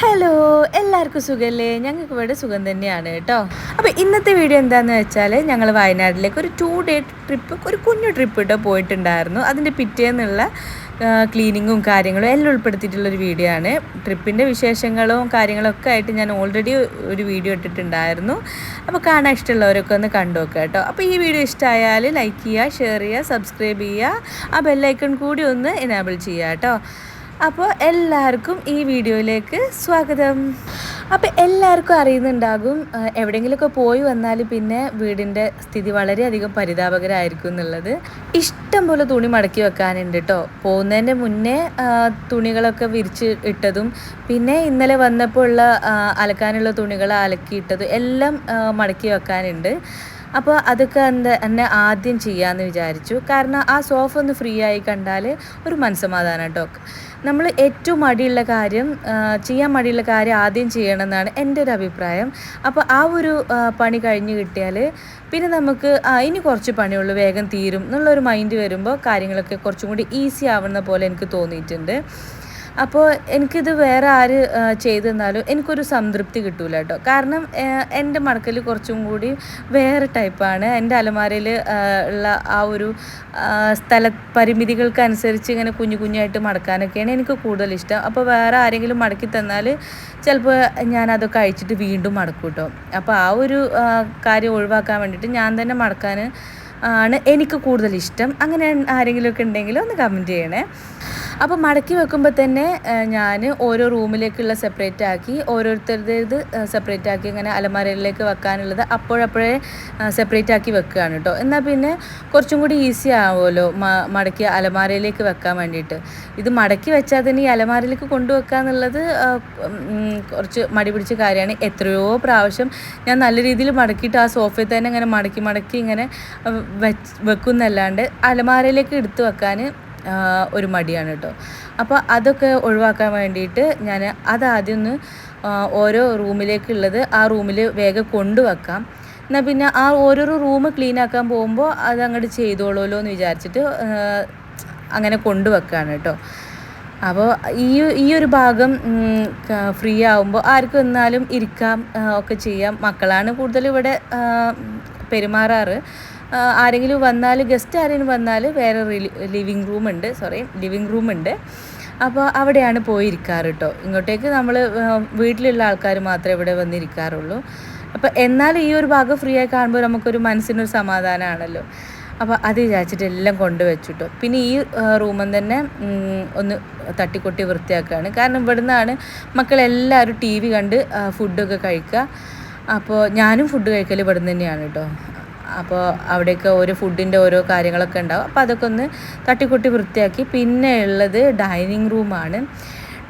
Hello എല്ലാവർക്കും സുഖമല്ലേ ഞങ്ങൾക്ക് ഇവിടെ സുഖം തന്നെയാണ് കേട്ടോ. അപ്പോൾ ഇന്നത്തെ വീഡിയോ എന്താണെന്ന് വെച്ചാൽ ഞങ്ങൾ വയനാട്ടിലേക്ക് ഒരു ടു ഡേ ട്രിപ്പ് ഒരു കുഞ്ഞു ട്രിപ്പ് ഇട്ടോ പോയിട്ടുണ്ടായിരുന്നു. അതിന്റെ പിറ്റേന്നുള്ള ക്ലീനിങ്ങും കാര്യങ്ങളും എല്ലാം ഉൾപ്പെടുത്തിയിട്ടുള്ളൊരു വീഡിയോ ആണ്. ട്രിപ്പിന്റെ വിശേഷങ്ങളും കാര്യങ്ങളൊക്കെ ആയിട്ട് ഞാൻ ഓൾറെഡി ഒരു വീഡിയോ ഇട്ടിട്ടുണ്ടായിരുന്നു. അപ്പോൾ കാണാൻ ഇഷ്ടമുള്ളവരൊക്കെ ഒന്ന് കണ്ടു നോക്കുക കേട്ടോ. അപ്പോൾ ഈ വീഡിയോ ഇഷ്ടമായാൽ ലൈക്ക് ചെയ്യുക ഷെയർ ചെയ്യുക സബ്സ്ക്രൈബ് ചെയ്യുക. ആ ബെല്ലൈക്കൺ കൂടി ഒന്ന് എനാബിൾ ചെയ്യുക കേട്ടോ. അപ്പോൾ എല്ലാവർക്കും ഈ വീഡിയോയിലേക്ക് സ്വാഗതം. അപ്പോൾ എല്ലാവർക്കും അറിയുന്നുണ്ടാകും എവിടെയെങ്കിലുമൊക്കെ പോയി വന്നാൽ പിന്നെ വീടിന്റെ സ്ഥിതി വളരെയധികം പരിതാപകരമായിരിക്കും എന്നുള്ളത്. ഇഷ്ടം പോലെ തുണി മടക്കി വെക്കാനുണ്ട് കേട്ടോ പോകുന്നതിന്റെ മുന്നേ തുണികളൊക്കെ വിരിച്ച് ഇട്ടതും പിന്നെ ഇന്നലെ വന്നപ്പോൾ ഉള്ള അലക്കാനുള്ള തുണികൾ അലക്കിയിട്ടതും എല്ലാം മടക്കി വെക്കാനുണ്ട്. അപ്പോൾ അതൊക്കെ എന്താ എന്നെ ആദ്യം ചെയ്യാമെന്ന് വിചാരിച്ചു. കാരണം ആ സോഫ ഒന്ന് ഫ്രീ ആയി കണ്ടാൽ ഒരു മനസ്സമാധാനം കേട്ടോ നമ്മൾ ഏറ്റവും മടിയുള്ള കാര്യം ചെയ്യാൻ മടിയുള്ള കാര്യം ആദ്യം ചെയ്യണമെന്നാണ് എന്റെ ഒരു അഭിപ്രായം. അപ്പോൾ ആ ഒരു പണി കഴിഞ്ഞ് കിട്ടിയാൽ പിന്നെ നമുക്ക് ഇനി കുറച്ച് പണിയുള്ളൂ വേഗം തീരും എന്നുള്ളൊരു മൈൻഡ് വരുമ്പോൾ കാര്യങ്ങളൊക്കെ കുറച്ചും കൂടി ഈസി ആവുന്ന പോലെ എനിക്ക് തോന്നിയിട്ടുണ്ട്. അപ്പോൾ എനിക്കിത് വേറെ ആര് ചെയ്തു തന്നാലും എനിക്കൊരു സംതൃപ്തി കിട്ടൂല കേട്ടോ കാരണം എന്റെ മടക്കൽ കുറച്ചും കൂടി വേറെ ടൈപ്പാണ്. എന്റെ അലമാരയിൽ ഉള്ള ആ ഒരു സ്ഥല പരിമിതികൾക്കനുസരിച്ച് ഇങ്ങനെ കുഞ്ഞു കുഞ്ഞായിട്ട് മടക്കാനൊക്കെയാണ് എനിക്ക് കൂടുതൽ ഇഷ്ടം. അപ്പോൾ വേറെ ആരെങ്കിലും മടക്കി തന്നാൽ ചിലപ്പോൾ ഞാൻ അതൊക്കെ അഴിച്ചിട്ട് വീണ്ടും മടക്കും കേട്ടോ അപ്പോൾ ആ ഒരു കാര്യം ഒഴിവാക്കാൻ വേണ്ടിയിട്ട് ഞാൻ തന്നെ മടക്കാൻ ആണ് എനിക്ക് കൂടുതൽ ഇഷ്ടം. അങ്ങനെ ആരെങ്കിലുമൊക്കെ ഉണ്ടെങ്കിൽ ഒന്ന് കമന്റ് ചെയ്യണേ. അപ്പോൾ മടക്കി വെക്കുമ്പോൾ തന്നെ ഞാൻ ഓരോ റൂമിലേക്കുള്ള സെപ്പറേറ്റ് ആക്കി ഓരോരുത്തരുടേത് സെപ്പറേറ്റ് ആക്കി ഇങ്ങനെ അലമാരയിലേക്ക് വെക്കാനുള്ളത് അപ്പോഴപ്പോഴേ സെപ്പറേറ്റ് ആക്കി വെക്കുകയാണ് കേട്ടോ. എന്നാൽ പിന്നെ കുറച്ചും കൂടി ഈസി ആവുമല്ലോ മടക്കി അലമാരയിലേക്ക് വെക്കാൻ വേണ്ടിയിട്ട്. ഇത് മടക്കി വെച്ചാൽ തന്നെ ഈ അലമാരയിലേക്ക് കൊണ്ടുവെക്കുക എന്നുള്ളത് കുറച്ച് മടി പിടിച്ച കാര്യമാണ്. എത്രയോ പ്രാവശ്യം ഞാൻ നല്ല രീതിയിൽ മടക്കിയിട്ട് ആ സോഫയിൽ തന്നെ ഇങ്ങനെ മടക്കി മടക്കി ഇങ്ങനെ വെക്കുന്നല്ലാണ്ട് അലമാരയിലേക്ക് എടുത്തു വെക്കാൻ ഒരു മടിയാണ് കേട്ടോ. അപ്പോൾ അതൊക്കെ ഒഴിവാക്കാൻ വേണ്ടിയിട്ട് ഞാൻ അതാദ്യം ഒന്ന് ഓരോ റൂമിലേക്കുള്ളത് ആ റൂമിൽ വേഗം കൊണ്ടുവെക്കാം. എന്നാൽ പിന്നെ ആ ഓരോരോ റൂം ക്ലീൻ ആക്കാൻ പോകുമ്പോൾ അത് അങ്ങോട്ട് ചെയ്തോളുമല്ലോ എന്ന് വിചാരിച്ചിട്ട് അങ്ങനെ കൊണ്ടുവെക്കുകയാണ് കേട്ടോ. അപ്പോൾ ഈ ഈ ഒരു ഭാഗം ഫ്രീ ആവുമ്പോൾ ആർക്കും വന്നാലും ഇരിക്കാം ഒക്കെ ചെയ്യാം. മക്കളാണ് കൂടുതൽ ഇവിടെ പെരുമാറാറ്. ആരെങ്കിലും വന്നാൽ ഗസ്റ്റ് ആരെങ്കിലും വന്നാൽ വേറെ ലിവിങ് റൂം ഉണ്ട്. സോറി ലിവിങ് റൂം ഉണ്ട്. അപ്പോൾ അവിടെയാണ് പോയിരിക്കാറ് കേട്ടോ ഇങ്ങോട്ടേക്ക് നമ്മൾ വീട്ടിലുള്ള ആൾക്കാർ മാത്രമേ ഇവിടെ വന്നിരിക്കാറുള്ളൂ. അപ്പോൾ എന്നാൽ ഈ ഒരു ഭാഗം ഫ്രീ ആയി കാണുമ്പോൾ നമുക്കൊരു മനസ്സിനൊരു സമാധാനമാണല്ലോ അപ്പോൾ അത് വിചാരിച്ചിട്ട് എല്ലാം കൊണ്ടുവച്ചു കേട്ടോ പിന്നെ ഈ റൂമിൽ തന്നെ ഒന്ന് തട്ടിക്കൊട്ടി വൃത്തിയാക്കുകയാണ് കാരണം ഇവിടുന്നാണ് മക്കളെല്ലാവരും ടി വി കണ്ട് ഫുഡൊക്കെ കഴിക്കുക അപ്പോൾ ഞാനും ഫുഡ് കഴിക്കൽ ഇവിടുന്ന് തന്നെയാണ് കേട്ടോ അപ്പോൾ അവിടെയൊക്കെ ഓരോ ഫുഡിന്റെ ഓരോ കാര്യങ്ങളൊക്കെ ഉണ്ടാവും. അപ്പോൾ അതൊക്കെ ഒന്ന് തട്ടിക്കൊട്ടി വൃത്തിയാക്കി. പിന്നെ ഉള്ളത് ഡൈനിങ് റൂമാണ്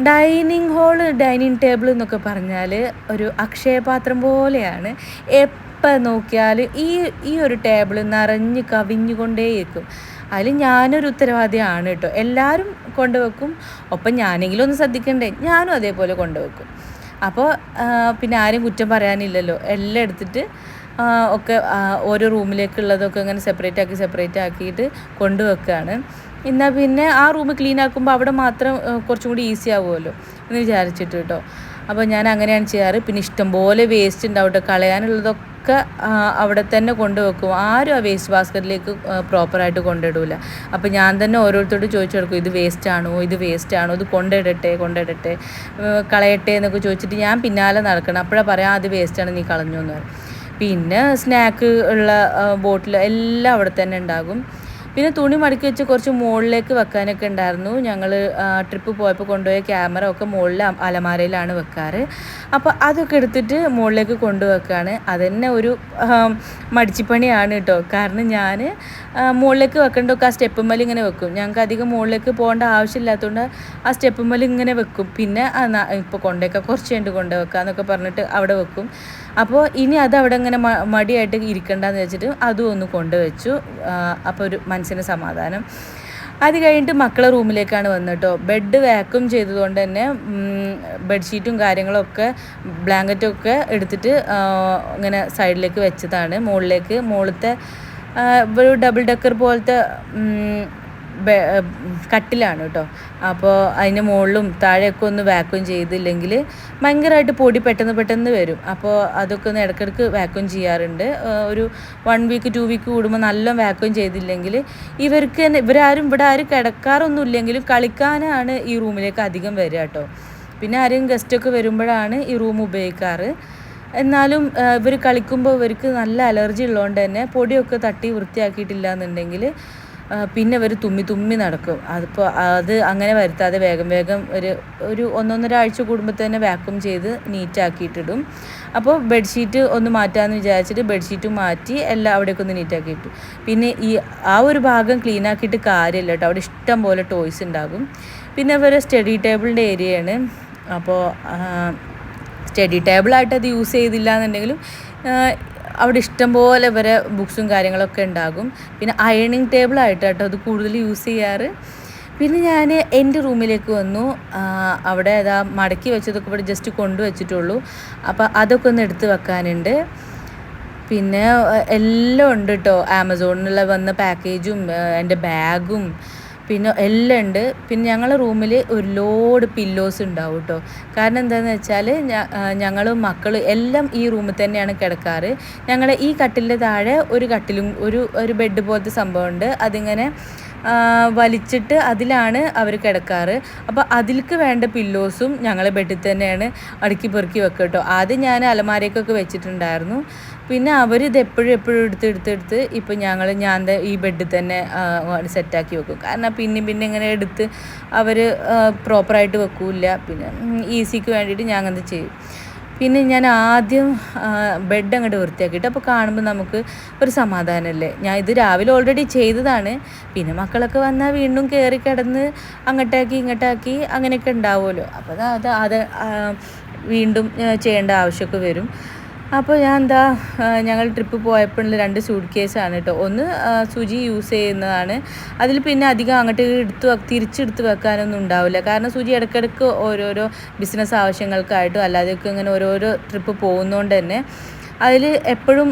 ഡൈനിങ് ഹോൾ ഡൈനിങ് ടേബിൾ എന്നൊക്കെ പറഞ്ഞാൽ ഒരു അക്ഷയപാത്രം പോലെയാണ്. എപ്പോൾ നോക്കിയാൽ ഈ ഈ ഒരു ടേബിൾ നിറഞ്ഞ് കവിഞ്ഞുകൊണ്ടേയിരിക്കും. അതിൽ ഞാനൊരു ഉത്തരവാദിയാണ് കേട്ടോ. എല്ലാവരും കൊണ്ടുവെക്കും. ഒപ്പം ഞാനെങ്കിലും ഒന്ന് ശ്രദ്ധിക്കണ്ടേ? ഞാനും അതേപോലെ കൊണ്ടുവെക്കും. അപ്പോൾ പിന്നെ ആരും കുറ്റം പറയാനില്ലല്ലോ. എല്ലാം എടുത്തിട്ട് ഒക്കെ ഓരോ റൂമിലേക്കുള്ളതൊക്കെ ഇങ്ങനെ സെപ്പറേറ്റ് ആക്കി സെപ്പറേറ്റ് ആക്കിയിട്ട് കൊണ്ടുവെക്കുകയാണ് എന്നാൽ പിന്നെ ആ റൂം ക്ലീൻ ആക്കുമ്പോൾ അവിടെ മാത്രം കുറച്ചും കൂടി ഈസി ആവുമല്ലോ എന്ന് വിചാരിച്ചിട്ട് കേട്ടോ അപ്പോൾ ഞാൻ അങ്ങനെയാണ് ചെയ്യാറ്. പിന്നെ ഇഷ്ടംപോലെ വേസ്റ്റ് ഉണ്ടാവും കേട്ടോ കളയാനുള്ളതൊക്കെ അവിടെ തന്നെ കൊണ്ടുവെക്കും. ആരും ആ വേസ്റ്റ് ബാസ്ക്കറ്റിലേക്ക് പ്രോപ്പറായിട്ട് കൊണ്ടിടില്ല അപ്പോൾ ഞാൻ തന്നെ ഓരോരുത്തരോട് ചോദിച്ചു കൊടുക്കും ഇത് വേസ്റ്റ് ആണോ? ഇത് വേസ്റ്റ് ആണോ? ഇത് കൊണ്ടിടട്ടെ കൊണ്ടിടട്ടെ? കളയട്ടെ? എന്നൊക്കെ ചോദിച്ചിട്ട് ഞാൻ പിന്നാലെ നടക്കണം. അപ്പോഴാണ് പറയാം അത് വേസ്റ്റാണ് നീ കളഞ്ഞു എന്ന് പറയും പിന്നെ സ്നാക്ക് ഉള്ള ബോട്ടിൽ എല്ലാം അവിടെ തന്നെ ഉണ്ടാകും. പിന്നെ തുണി മടക്കി വെച്ച് കുറച്ച് മുകളിലേക്ക് വെക്കാനൊക്കെ ഉണ്ടായിരുന്നു. ഞങ്ങൾ ട്രിപ്പ് പോയപ്പോൾ കൊണ്ടുപോയ ക്യാമറ ഒക്കെ മുകളിൽ അലമാരയിലാണ് വെക്കാറ്. അപ്പോൾ അതൊക്കെ എടുത്തിട്ട് മുകളിലേക്ക് കൊണ്ടുവെക്കുകയാണ് അതന്നെ ഒരു മടിച്ചിപ്പണിയാണ് കേട്ടോ കാരണം ഞാൻ മുകളിലേക്ക് വെക്കേണ്ടതൊക്കെ ആ സ്റ്റെപ്പുമ്മൽ ഇങ്ങനെ വെക്കും. ഞങ്ങൾക്ക് അധികം മുകളിലേക്ക് പോകേണ്ട ആവശ്യമില്ലാത്തതുകൊണ്ട് ആ സ്റ്റെപ്പുമ്മൽ ഇങ്ങനെ വെക്കും. പിന്നെ ഇപ്പോൾ കൊണ്ടേക്ക കുറച്ച് കൊണ്ടു എന്നൊക്കെ പറഞ്ഞിട്ട് അവിടെ വെക്കും. അപ്പോൾ ഇനി അത് അവിടെ ഇങ്ങനെ മടിയായിട്ട് ഇരിക്കണ്ടെന്ന് വെച്ചിട്ട് അതും ഒന്ന് കൊണ്ടുവച്ചു. അപ്പോൾ ഒരു മനസ്സിന് സമാധാനം. അത് കഴിഞ്ഞിട്ട് മക്കളെ റൂമിലേക്കാണ് വന്നിട്ടോ. ബെഡ് വാക്യൂം ചെയ്തതുകൊണ്ട് തന്നെ ബെഡ്ഷീറ്റും കാര്യങ്ങളൊക്കെ ബ്ലാങ്കറ്റും ഒക്കെ എടുത്തിട്ട് ഇങ്ങനെ സൈഡിലേക്ക് വെച്ചതാണ്. മുകളിലേക്ക് മുകളിലത്തെ ഒരു ഡബിൾ ഡെക്കർ പോലത്തെ കട്ടിലാണ് കേട്ടോ. അപ്പോൾ അതിന്റെ മുകളിലും താഴെയൊക്കെ ഒന്ന് വാക്വം ചെയ്തില്ലെങ്കിൽ ഭയങ്കരമായിട്ട് പൊടി പെട്ടെന്ന് പെട്ടെന്ന് വരും. അപ്പോൾ അതൊക്കെ ഒന്ന് ഇടയ്ക്കിടയ്ക്ക് വാക്വം ചെയ്യാറുണ്ട്. ഒരു വൺ വീക്ക് ടു വീക്ക് കൂടുമ്പോൾ നല്ല വാക്വം ചെയ്തില്ലെങ്കിൽ ഇവർക്ക് തന്നെ ഇവരാരും ഇവിടെ ആരും കിടക്കാറൊന്നും ഇല്ലെങ്കിലും കളിക്കാനാണ് ഈ റൂമിലേക്ക് അധികം വരിക കേട്ടോ. പിന്നെ ആരെയും ഗസ്റ്റൊക്കെ വരുമ്പോഴാണ് ഈ റൂം ഉപയോഗിക്കാറ്. എന്നാലും ഇവർ കളിക്കുമ്പോൾ ഇവർക്ക് നല്ല അലർജി ഉള്ളതുകൊണ്ട് തന്നെ പൊടിയൊക്കെ തട്ടി വൃത്തിയാക്കിയിട്ടില്ല എന്നുണ്ടെങ്കിൽ പിന്നെ ഇവർ തുമ്മി തുമ്മി നടക്കും. അതിപ്പോൾ അത് അങ്ങനെ വരുത്താതെ വേഗം വേഗം ഒരു ഒരു ഒന്നൊന്നര ആഴ്ച കൂടുമ്പോൾ തന്നെ വാക്വം ചെയ്ത് നീറ്റാക്കിയിട്ടിടും അപ്പോൾ ബെഡ്ഷീറ്റ് ഒന്ന് മാറ്റാമെന്ന് വിചാരിച്ചിട്ട് ബെഡ്ഷീറ്റ് മാറ്റി എല്ലാം അവിടേക്ക് ഒന്ന് നീറ്റാക്കിയിട്ടു പിന്നെ ഈ ആ ഒരു ഭാഗം ക്ലീൻ ആക്കിയിട്ട് കാര്യമില്ല കേട്ടോ. അവിടെ ഇഷ്ടം പോലെ ടോയ്സ് ഉണ്ടാകും. പിന്നെ ഇവരെ സ്റ്റഡി ടേബിളിന്റെ ഏരിയയാണ് അപ്പോൾ സ്റ്റഡി ടേബിളായിട്ട് അത് യൂസ് ചെയ്തില്ല എന്നുണ്ടെങ്കിലും അവിടെ ഇഷ്ടംപോലെ വരെ ബുക്സും കാര്യങ്ങളൊക്കെ ഉണ്ടാകും. പിന്നെ അയണിങ് ടേബിളായിട്ട് കേട്ടോ അത് കൂടുതൽ യൂസ് ചെയ്യാറ്. പിന്നെ ഞാൻ എന്റെ റൂമിലേക്ക് വന്നു. അവിടെ അതാ മടക്കി വെച്ചതൊക്കെ ഇവിടെ ജസ്റ്റ് കൊണ്ടുവച്ചിട്ടുള്ളൂ അപ്പോൾ അതൊക്കെ ഒന്ന് എടുത്ത് വെക്കാനുണ്ട്. പിന്നെ എല്ലാം ഉണ്ട് കേട്ടോ ആമസോണിലുള്ള വന്ന പാക്കേജും എന്റെ ബാഗും പിന്നെ എല്ലാം ഉണ്ട്. പിന്നെ ഞങ്ങളുടെ റൂമിൽ ഒരു ലോഡ് പില്ലോസ് ഉണ്ടാവും കേട്ടോ കാരണം എന്താണെന്ന് വെച്ചാൽ ഞങ്ങൾ മക്കൾ എല്ലാം ഈ റൂമിൽ തന്നെയാണ് കിടക്കാറ്. ഞങ്ങളെ ഈ കട്ടിലിന്റെ താഴെ ഒരു കട്ടിലും ഒരു ഒരു ബെഡ് പോലത്തെ സംഭവമുണ്ട്. അതിങ്ങനെ വലിച്ചിട്ട് അതിലാണ് അവർ കിടക്കാറ്. അപ്പോൾ അതിൽക്ക് വേണ്ട പില്ലോസും ഞങ്ങളെ ബെഡിൽ തന്നെയാണ് അടുക്കി പെറുക്കി വെക്കുക കേട്ടോ ആദ്യം ഞാൻ അലമാരയ്ക്കൊക്കെ വെച്ചിട്ടുണ്ടായിരുന്നു. പിന്നെ അവർ ഇത് എപ്പോഴും എപ്പോഴും എടുത്ത് എടുത്ത് എടുത്ത് ഇപ്പം ഞങ്ങൾ ഞാൻ ഈ ബെഡിൽ തന്നെ സെറ്റാക്കി വെക്കും. കാരണം പിന്നെ പിന്നെ ഇങ്ങനെ എടുത്ത് അവർ പ്രോപ്പറായിട്ട് വെക്കില്ല. പിന്നെ ഈസിക്ക് വേണ്ടിയിട്ട് അങ്ങനെ ചെയ്യും. പിന്നെ ഞാൻ ആദ്യം ബെഡ് അങ്ങോട്ട് വൃത്തിയാക്കിയിട്ട് അപ്പോൾ കാണുമ്പോൾ നമുക്ക് ഒരു സമാധാനമല്ലേ ഞാൻ ഇത് രാവിലെ ഓൾറെഡി ചെയ്തതാണ്. പിന്നെ മക്കളൊക്കെ വന്നാൽ വീണ്ടും കയറി കിടന്ന് അങ്ങോട്ടാക്കി ഇങ്ങോട്ടാക്കി അങ്ങനെയൊക്കെ ഉണ്ടാവുമല്ലോ അപ്പോൾ അത് അത് വീണ്ടും ചെയ്യേണ്ട ആവശ്യമൊക്കെ വരും. അപ്പോൾ ഞാൻ എന്താ ഞങ്ങൾ ട്രിപ്പ് പോയപ്പോഴുള്ള രണ്ട് സൂട്ട് കേസാണ് കേട്ടോ ഒന്ന് സുജി യൂസ് ചെയ്യുന്നതാണ്. അതിൽ പിന്നെ അധികം അങ്ങോട്ട് എടുത്ത് തിരിച്ചെടുത്ത് വെക്കാനൊന്നും ഉണ്ടാവില്ല. കാരണം സുജി ഇടയ്ക്കിടയ്ക്ക് ഓരോരോ ബിസിനസ് ആവശ്യങ്ങൾക്കായിട്ടും അല്ലാതെയൊക്കെ ഇങ്ങനെ ഓരോരോ ട്രിപ്പ് പോകുന്നതുകൊണ്ട് തന്നെ അതിൽ എപ്പോഴും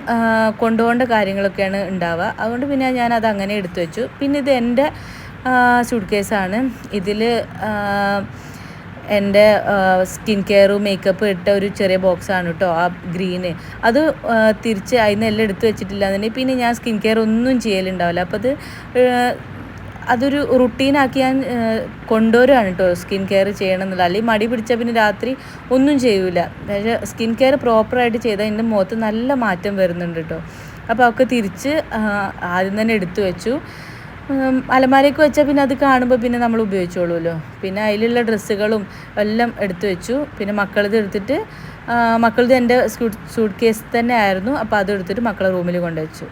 കൊണ്ടുപോകേണ്ട കാര്യങ്ങളൊക്കെയാണ് ഉണ്ടാവുക. അതുകൊണ്ട് പിന്നെ ഞാൻ അത് അങ്ങനെ എടുത്തു വെച്ചു. പിന്നെ ഇത് എന്റെ സൂട്ട് കേസാണ് ഇതിൽ എന്റെ സ്കിൻ കെയറും മേക്കപ്പ് ഇട്ട ഒരു ചെറിയ ബോക്സാണ് കേട്ടോ ആ ഗ്രീന്. അത് തിരിച്ച് എല്ലാം എടുത്ത് വെച്ചിട്ടില്ല. എന്നുണ്ടെങ്കിൽ പിന്നെ ഞാൻ സ്കിൻ കെയർ ഒന്നും ചെയ്യലുണ്ടാവില്ല. അപ്പോൾ അത് അതൊരു റുട്ടീനാക്കി ഞാൻ കൊണ്ടുവരുവാണ് കേട്ടോ സ്കിൻ കെയർ ചെയ്യണം എന്നുള്ള അല്ലെങ്കിൽ മടി പിടിച്ചാൽ പിന്നെ രാത്രി ഒന്നും ചെയ്യൂല. പക്ഷേ സ്കിൻ കെയർ പ്രോപ്പറായിട്ട് ചെയ്താൽ എന്റെ മുഖത്ത് നല്ല മാറ്റം വരുന്നുണ്ട് കേട്ടോ അപ്പോൾ അവൾക്ക് തിരിച്ച് ആദ്യം തന്നെ എടുത്തു വെച്ചു. അലമാരയ്ക്ക് വെച്ചാൽ പിന്നെ അത് കാണുമ്പോൾ പിന്നെ നമ്മൾ ഉപയോഗിച്ചോളൂല്ലോ. പിന്നെ അതിലുള്ള ഡ്രസ്സുകളും എല്ലാം എടുത്തു വെച്ചു. പിന്നെ മക്കളത് എടുത്തിട്ട് മക്കളത് എന്റെ സൂട്ട് കേസ് തന്നെ ആയിരുന്നു. അപ്പോൾ അത് എടുത്തിട്ട് മക്കളെ റൂമിൽ കൊണ്ടുവച്ചു.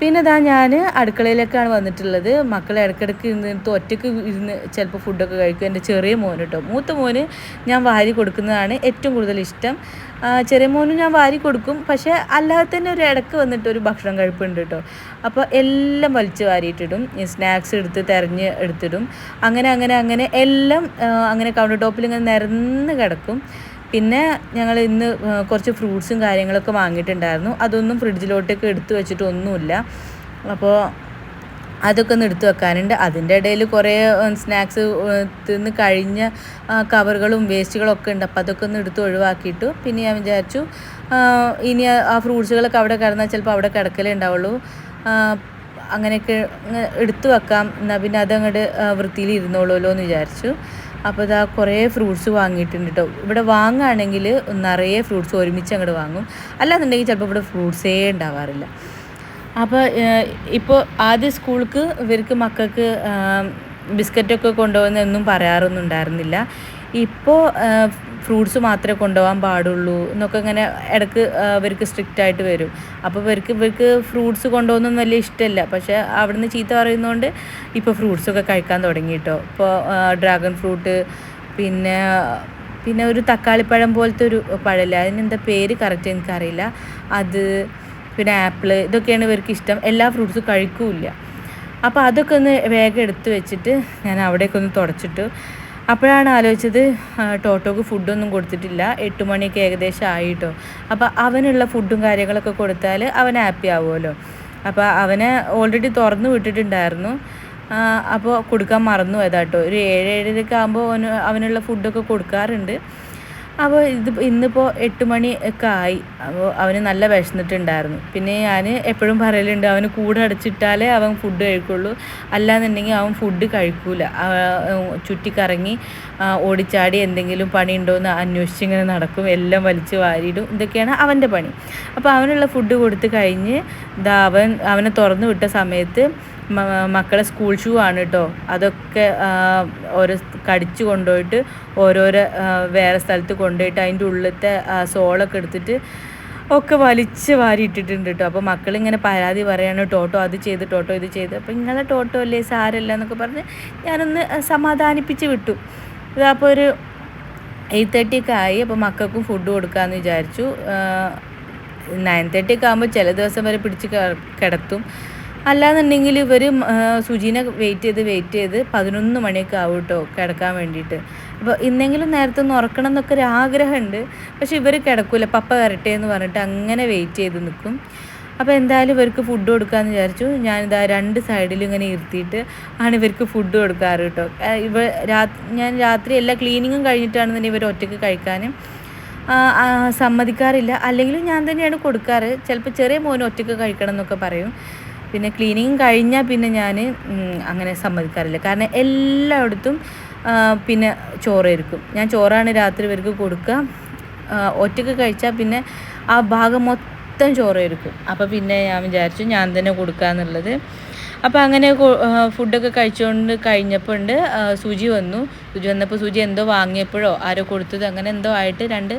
പിന്നെ ഇതാ ഞാൻ അടുക്കളയിലേക്കാണ് വന്നിട്ടുള്ളത്. മക്കളെ ഇടയ്ക്കിടയ്ക്ക് ഇരുന്നിട്ട് ഒറ്റയ്ക്ക് ഇരുന്ന് ചിലപ്പോൾ ഫുഡൊക്കെ കഴിക്കും. എന്റെ ചെറിയ മോന് കേട്ടോ മൂത്ത മോന് ഞാൻ വാരി കൊടുക്കുന്നതാണ് ഏറ്റവും കൂടുതൽ ഇഷ്ടം. ചെറിയ മോനും ഞാൻ വാരി കൊടുക്കും. പക്ഷേ അല്ലാതെ തന്നെ ഒരു ഇടയ്ക്ക് വന്നിട്ട് ഒരു ഭക്ഷണം കഴിപ്പുണ്ട് കേട്ടോ അപ്പോൾ എല്ലാം വലിച്ച് വാരിയിട്ടിടും. സ്നാക്സ് എടുത്ത് തിരഞ്ഞ് എടുത്തിടും. അങ്ങനെ അങ്ങനെ അങ്ങനെ എല്ലാം അങ്ങനെ കൗണ്ടർ ടോപ്പിൽ ഇങ്ങനെ നിരന്ന് കിടക്കും. പിന്നെ ഞങ്ങൾ ഇന്ന് കുറച്ച് ഫ്രൂട്ട്സും കാര്യങ്ങളൊക്കെ വാങ്ങിയിട്ടുണ്ടായിരുന്നു. അതൊന്നും ഫ്രിഡ്ജിലോട്ടേക്ക് എടുത്തു വെച്ചിട്ടൊന്നുമില്ല. അപ്പോൾ അതൊക്കെ ഒന്ന് എടുത്തു വെക്കാനുണ്ട്. അതിന്റെ ഇടയിൽ കുറേ സ്നാക്സ് തിന്ന് കഴിഞ്ഞ കവറുകളും വേസ്റ്റുകളൊക്കെ ഉണ്ട്. അപ്പോൾ അതൊക്കെ ഒന്ന് എടുത്ത് ഒഴിവാക്കിയിട്ട്. പിന്നെ ഞാൻ വിചാരിച്ചു ഇനി ആ- ഫ്രൂട്ട്സുകളൊക്കെ അവിടെ കിടന്നാൽ ചിലപ്പോൾ അവിടെ കിടക്കലേ ഉണ്ടാവുള്ളൂ. അങ്ങനെയൊക്കെ എടുത്തു വെക്കാം. എന്നാൽ പിന്നെ അതങ്ങോട്ട് വൃത്തിയിൽ ഇരുന്നോളൂല്ലോ എന്ന് വിചാരിച്ചു. അപ്പോൾ ഇതാ കുറേ ഫ്രൂട്ട്സ് വാങ്ങിയിട്ടുണ്ട് കേട്ടോ ഇവിടെ വാങ്ങുകയാണെങ്കിൽ നിറയെ ഫ്രൂട്ട്സ് ഒരുമിച്ച് അങ്ങോട്ട് വാങ്ങും. അല്ലാന്നുണ്ടെങ്കിൽ ചിലപ്പോൾ ഇവിടെ ഫ്രൂട്ട്സേ ഉണ്ടാവാറില്ല. അപ്പോൾ ഇപ്പോൾ ആദ്യ സ്കൂൾക്ക് ഇവർക്ക് മക്കൾക്ക് ബിസ്ക്കറ്റൊക്കെ കൊണ്ടുപോകുന്നൊന്നും പറയാറൊന്നും ഉണ്ടായിരുന്നില്ല. ഇപ്പോൾ ഫ്രൂട്ട്സ് മാത്രമേ കൊണ്ടുപോകാൻ പാടുള്ളൂ എന്നൊക്കെ ഇങ്ങനെ ഇടയ്ക്ക് ഇവർക്ക് സ്ട്രിക്റ്റ് ആയിട്ട് വരും. അപ്പോൾ ഇവർക്ക് ഇവർക്ക് ഫ്രൂട്ട്സ് കൊണ്ടുപോകുന്നൊന്നും വലിയ ഇഷ്ടമല്ല. പക്ഷേ അവിടുന്ന് ചീത്ത പറയുന്നതുകൊണ്ട് ഇപ്പോൾ ഫ്രൂട്ട്സൊക്കെ കഴിക്കാൻ തുടങ്ങി കേട്ടോ ഇപ്പോൾ ഡ്രാഗൺ ഫ്രൂട്ട് പിന്നെ പിന്നെ ഒരു തക്കാളിപ്പഴം പോലത്തെ ഒരു പഴമില്ല അതിനെന്താ പേര് കറക്റ്റ് എനിക്കറിയില്ല. അത് പിന്നെ ആപ്പിൾ ഇതൊക്കെയാണ് ഇവർക്ക് ഇഷ്ടം. എല്ലാ ഫ്രൂട്ട്സും കഴിക്കൂല അപ്പോൾ അതൊക്കെ ഒന്ന് വേഗം എടുത്തു വെച്ചിട്ട് ഞാൻ അവിടേക്കൊന്ന് തുടച്ചിട്ടു. അപ്പോഴാണ് ആലോചിച്ചത് ടോട്ടോക്ക് ഫുഡൊന്നും കൊടുത്തിട്ടില്ല. എട്ട് മണിയൊക്കെ ഏകദേശം ആയിട്ടോ. അപ്പോൾ അവനുള്ള ഫുഡും കാര്യങ്ങളൊക്കെ കൊടുത്താൽ അവൻ ഹാപ്പി ആവുമല്ലോ. അപ്പോൾ അവനെ ഓൾറെഡി തുറന്നു വിട്ടിട്ടുണ്ടായിരുന്നു. അപ്പോൾ കൊടുക്കാൻ മറന്നു പോയതാട്ടോ ഒരു ഏഴ് ഏഴരയൊക്കെ ആകുമ്പോൾ അവന് അവനുള്ള ഫുഡൊക്കെ കൊടുക്കാറുണ്ട്. അപ്പോൾ ഇത് ഇന്നിപ്പോൾ എട്ട് മണി ഒക്കെ ആയി. അപ്പോൾ അവന് നല്ല വിശന്നിട്ടുണ്ടായിരുന്നു. പിന്നെ ഞാൻ എപ്പോഴും പറയലുണ്ട് അവന് കൂടെ അടച്ചിട്ടാലേ അവൻ ഫുഡ് കഴിക്കുള്ളൂ. അല്ലാന്നുണ്ടെങ്കിൽ അവൻ ഫുഡ് കഴിക്കൂല. ചുറ്റിക്കറങ്ങി ഓടിച്ചാടി എന്തെങ്കിലും പണി ഉണ്ടോ എന്ന് അന്വേഷിച്ച് ഇങ്ങനെ നടക്കും. എല്ലാം വലിച്ചു വാരിയിടും. ഇതൊക്കെയാണ് അവന്റെ പണി. അപ്പോൾ അവനുള്ള ഫുഡ് കൊടുത്ത് കഴിഞ്ഞ് ഇതാ അവൻ അവനെ തുറന്നു വിട്ട സമയത്ത് മക്കളെ സ്കൂൾ ഷൂ ആണ് കേട്ടോ അതൊക്കെ ഓരോ കടിച്ചു കൊണ്ടുപോയിട്ട് ഓരോരോ വേറെ സ്ഥലത്ത് കൊണ്ടുപോയിട്ട് അതിന്റെ ഉള്ളിലത്തെ സോളൊക്കെ എടുത്തിട്ട് ഒക്കെ വലിച്ച് വാരി ഇട്ടിട്ടുണ്ട് കേട്ടോ അപ്പോൾ മക്കളിങ്ങനെ പരാതി പറയാണ് ടോട്ടോ അത് ചെയ്ത് ടോട്ടോ ഇത് ചെയ്ത്. അപ്പോൾ ഇങ്ങളെ ടോട്ടോ അല്ലേ സാരല്ല എന്നൊക്കെ പറഞ്ഞ് ഞാനൊന്ന് സമാധാനിപ്പിച്ച് വിട്ടു. ഇതപ്പോൾ ഒരു എയ്റ്റ് തേർട്ടി ഒക്കെ ആയി. അപ്പോൾ മക്കൾക്കും ഫുഡ് കൊടുക്കാമെന്ന് വിചാരിച്ചു. നയൻ തേർട്ടി ഒക്കെ ആകുമ്പോൾ ചില ദിവസം വരെ പിടിച്ച് കിടത്തും. അല്ലാന്നുണ്ടെങ്കിൽ ഇവർ സുജീനെ വെയിറ്റ് ചെയ്ത് വെയിറ്റ് ചെയ്ത് പതിനൊന്ന് മണിയൊക്കെ ആവും കേട്ടോ കിടക്കാൻ വേണ്ടിയിട്ട്. അപ്പോൾ ഇന്നെങ്കിലും നേരത്തെ ഒന്ന് ഉറക്കണം എന്നൊക്കെ ഒരു ആഗ്രഹമുണ്ട്. പക്ഷെ ഇവർ കിടക്കൂല. പപ്പ വരട്ടെ എന്ന് പറഞ്ഞിട്ട് അങ്ങനെ വെയിറ്റ് ചെയ്ത് നിൽക്കും. അപ്പോൾ എന്തായാലും ഇവർക്ക് ഫുഡ് കൊടുക്കാമെന്ന് വിചാരിച്ചു. ഞാനിതാ രണ്ട് സൈഡിലും ഇങ്ങനെ ഇരുത്തിയിട്ട് ആണ് ഇവർക്ക് ഫുഡ് കൊടുക്കാറ് കേട്ടോ ഇവ ഞാൻ രാത്രി എല്ലാ ക്ലീനിങ്ങും കഴിഞ്ഞിട്ടാണെന്നുണ്ടെങ്കിൽ ഇവർ ഒറ്റയ്ക്ക് കഴിക്കാനും. സമ്മതിക്കാറില്ല. അല്ലെങ്കിലും ഞാൻ തന്നെയാണ് കൊടുക്കാറ്. ചിലപ്പോൾ ചെറിയ മോന് ഒറ്റയ്ക്ക് കഴിക്കണം എന്നൊക്കെ പറയും. പിന്നെ ക്ലീനിങ് കഴിഞ്ഞാൽ പിന്നെ ഞാൻ അങ്ങനെ സമ്മതിക്കാറില്ല. കാരണം എല്ലായിടത്തും പിന്നെ ചോറായിരിക്കും ഞാൻ ചോറാണ് രാത്രി ഇവർക്ക് കൊടുക്കുക ഒറ്റയ്ക്ക് കഴിച്ചാൽ പിന്നെ ആ ഭാഗം മൊത്തം ചോറായിരിക്കും അപ്പോൾ പിന്നെ ഞാൻ വിചാരിച്ചു ഞാൻ തന്നെ കൊടുക്കാന്നുള്ളത്. അപ്പോൾ അങ്ങനെ ഫുഡൊക്കെ കഴിച്ചുകൊണ്ട് കഴിഞ്ഞപ്പോൾ ഉണ്ട് സുജി വന്നു. സുജി വന്നപ്പോൾ സുജി എന്തോ വാങ്ങിയപ്പോഴോ ആരോ കൊടുത്തത് അങ്ങനെ എന്തോ ആയിട്ട് രണ്ട്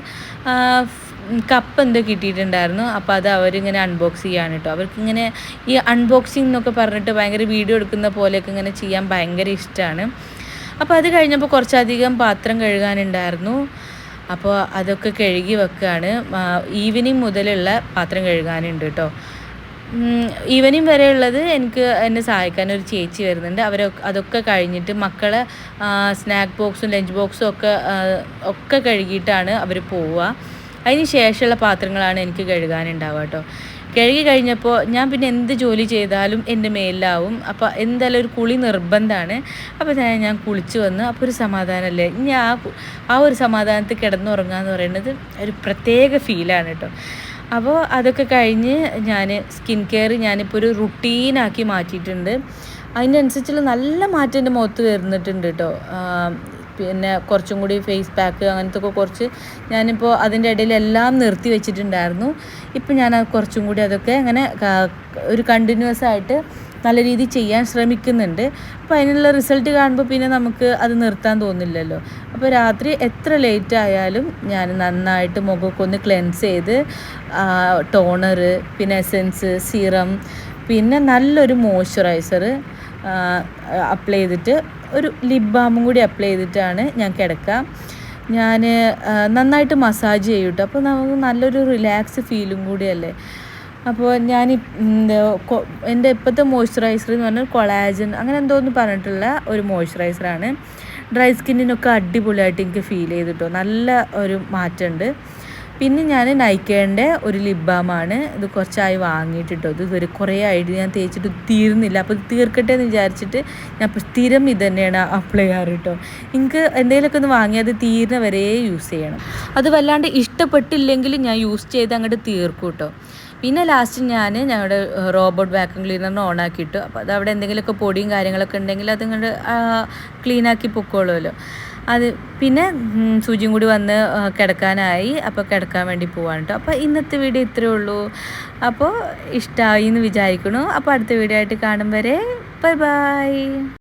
കപ്പ് എന്തോ കിട്ടിയിട്ടുണ്ടായിരുന്നു. അപ്പോൾ അത് അവരിങ്ങനെ അൺബോക്സ് ചെയ്യാണ് കേട്ടോ അവർക്കിങ്ങനെ ഈ അൺബോക്സിങ് എന്നൊക്കെ പറഞ്ഞിട്ട് ഭയങ്കര വീഡിയോ എടുക്കുന്ന പോലെയൊക്കെ ഇങ്ങനെ ചെയ്യാൻ ഭയങ്കര ഇഷ്ടമാണ് അപ്പോൾ അത് കഴിഞ്ഞപ്പോൾ കുറച്ചധികം പാത്രം കഴുകാനുണ്ടായിരുന്നു. അപ്പോൾ അതൊക്കെ കഴുകി വെക്കുകയാണ് ഈവനിങ് മുതലുള്ള പാത്രം കഴുകാനുണ്ട് കേട്ടോ ഈവനിങ് വരെ ഉള്ളത് എനിക്ക് എന്നെ സഹായിക്കാൻ ഒരു ചേച്ചി വരുന്നുണ്ട്. അവർ അതൊക്കെ കഴിഞ്ഞിട്ട് മക്കളെ സ്നാക്ക് ബോക്സും ലഞ്ച് ബോക്സും ഒക്കെ ഒക്കെ കഴുകിയിട്ടാണ് അവർ പോവുക. അതിന് ശേഷമുള്ള പാത്രങ്ങളാണ് എനിക്ക് കഴുകാനുണ്ടാവുക കേട്ടോ. കഴുകി കഴിഞ്ഞപ്പോൾ ഞാൻ പിന്നെ എന്ത് ജോലി ചെയ്താലും എന്റെ മേലിലാവും. അപ്പോൾ എന്തായാലും ഒരു കുളി നിർബന്ധമാണ്. അപ്പോൾ ഞാൻ ഞാൻ കുളിച്ച് വന്ന് അപ്പോൾ ഒരു സമാധാനമല്ലേ? ഇനി ആ ആ ഒരു സമാധാനത്തിൽ കിടന്നുറങ്ങുക എന്ന് പറയുന്നത് ഒരു പ്രത്യേക ഫീലാണ് കേട്ടോ. അപ്പോൾ അതൊക്കെ കഴിഞ്ഞ് ഞാൻ സ്കിൻ കെയർ ഞാനിപ്പോൾ ഒരു റുട്ടീനാക്കി മാറ്റിയിട്ടുണ്ട്. അതിനനുസരിച്ചുള്ള നല്ല മാറ്റം എന്റെ മുഖത്ത് വരുന്നിട്ടുണ്ട് കേട്ടോ. പിന്നെ കുറച്ചും കൂടി ഫേസ് പാക്ക് അങ്ങനത്തെ ഒക്കെ കുറച്ച് ഞാനിപ്പോൾ അതിന്റെ ഇടയിൽ എല്ലാം നിർത്തി വെച്ചിട്ടുണ്ടായിരുന്നു. ഇപ്പം ഞാൻ കുറച്ചും കൂടി അതൊക്കെ അങ്ങനെ ഒരു കണ്ടിന്യൂസ് ആയിട്ട് നല്ല രീതിയിൽ ചെയ്യാൻ ശ്രമിക്കുന്നുണ്ട്. അപ്പോൾ അതിനുള്ള റിസൾട്ട് കാണുമ്പോൾ പിന്നെ നമുക്ക് അത് നിർത്താൻ തോന്നില്ലല്ലോ. അപ്പോൾ രാത്രി എത്ര ലേറ്റ് ആയാലും ഞാൻ നന്നായിട്ട് മുഖമൊക്കെ ഒന്ന് ക്ലെൻസ് ചെയ്ത് ടോണർ പിന്നെ എസെൻസ് സീറം പിന്നെ നല്ലൊരു മോയ്സ്ചറൈസർ അപ്ലൈ ചെയ്തിട്ട് ഒരു ലിപ് ബാമും കൂടി അപ്ലൈ ചെയ്തിട്ടാണ് ഞാൻ കിടക്കുക. ഞാൻ നന്നായിട്ട് മസാജ് ചെയ്യൂട്ടോ അപ്പോൾ നമുക്ക് നല്ലൊരു റിലാക്സ് ഫീലും കൂടിയല്ലേ അപ്പോൾ ഞാൻ എന്റെ ഇപ്പോഴത്തെ മോയ്സ്ചറൈസർ എന്ന് പറഞ്ഞാൽ കൊളാജൻ അങ്ങനെ എന്തോന്ന് പറഞ്ഞിട്ടുള്ള ഒരു മോയ്സ്ചറൈസറാണ് ഡ്രൈ സ്കിന്നിനൊക്കെ അടിപൊളിയായിട്ട് എനിക്ക് ഫീൽ ചെയ്തിട്ടോ. നല്ല ഒരു മാറ്റമുണ്ട് പിന്നെ ഞാൻ നൈക്കേന്റെ ഒരു ലിബാമാണ് ഇത് കുറച്ചായി വാങ്ങിയിട്ടിട്ടോ. ഇത് ഇതുവരെ കുറേ ആയിട്ട് ഞാൻ തേച്ചിട്ട് തീർന്നില്ല. അപ്പോൾ ഇത് തീർക്കട്ടെ എന്ന് വിചാരിച്ചിട്ട് ഞാൻ സ്ഥിരം ഇത് തന്നെയാണ് അപ്ലൈ ചെയ്യാറ് കേട്ടോ എനിക്ക് എന്തെങ്കിലുമൊക്കെ ഒന്ന് വാങ്ങി അത് തീരുന്ന വരെ യൂസ് ചെയ്യണം. അത് വല്ലാണ്ട് ഇഷ്ടപ്പെട്ടില്ലെങ്കിൽ ഞാൻ യൂസ് ചെയ്ത് അങ്ങോട്ട് തീർക്കും കേട്ടോ പിന്നെ ലാസ്റ്റ് ഞാൻ ഞങ്ങളുടെ റോബോട്ട് വാക്യൂം ക്ലീനറിന് ഓൺ ആക്കിയിട്ടു അപ്പോൾ അത് അവിടെ എന്തെങ്കിലുമൊക്കെ പൊടിയും കാര്യങ്ങളൊക്കെ ഉണ്ടെങ്കിൽ അത് ഇങ്ങോട്ട് ക്ലീനാക്കി പൊക്കോളുമല്ലോ അത് പിന്നെ സൂചിയും കൂടി വന്ന് കിടക്കാനായി. അപ്പോൾ കിടക്കാൻ വേണ്ടി പോവാണ് കേട്ടോ അപ്പോൾ ഇന്നത്തെ വീഡിയോ ഇത്രയേ ഉള്ളൂ. അപ്പോൾ ഇഷ്ടമായി എന്ന് വിചാരിക്കണു അപ്പോൾ അടുത്ത വീഡിയോ ആയിട്ട് കാണും വരെ. Bye bye.